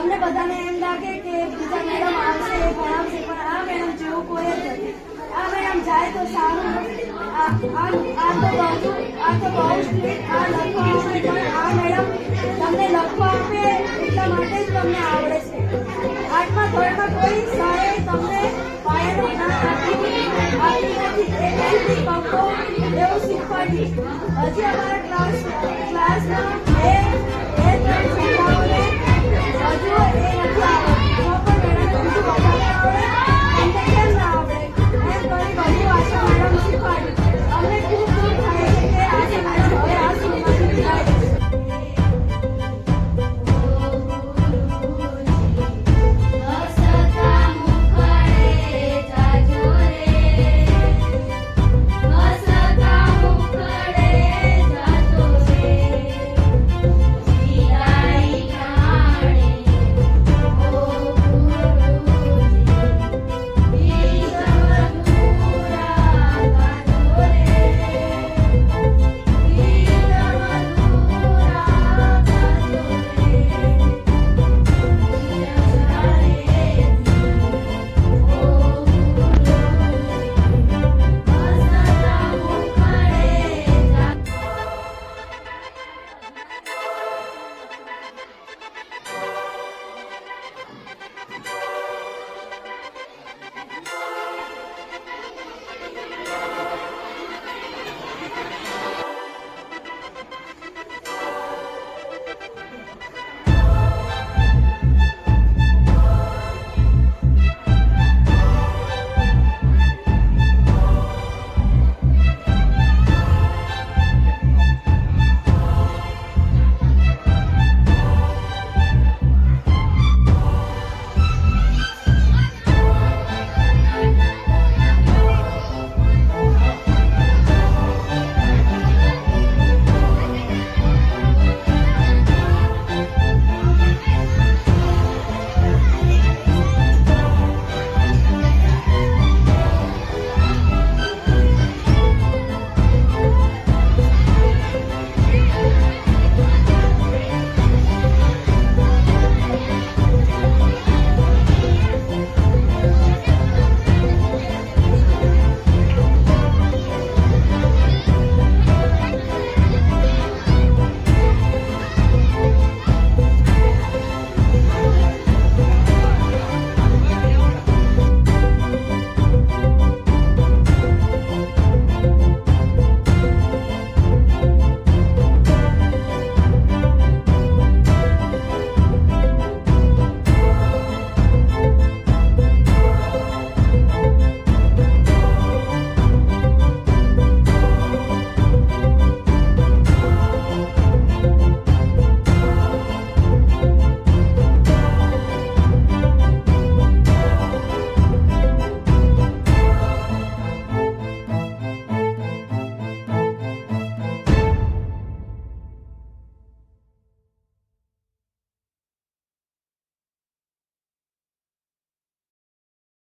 તમને બધાને એમ લાગે કે બીજા મેડમ આવશે ભણાવશે પણ આ મેડમ જેવું કોઈ જ નથી. આ મેડમ જાય તો સારું આ તો આ તો બહુ સ્ટ્રીક આ લખવા આવશે, પણ આ મેડમ તમને લખવા આપે એટલા માટે જ તમને આવડે છે. આઠમા ધોરણમાં કોઈ સારે તમને પાયાનું જ્ઞાન આપ્યું આપી નથી. સુધી પંખો એવું શીખવાડ્યું હજી અમારા ક્લાસ ક્લાસમાં Yeah.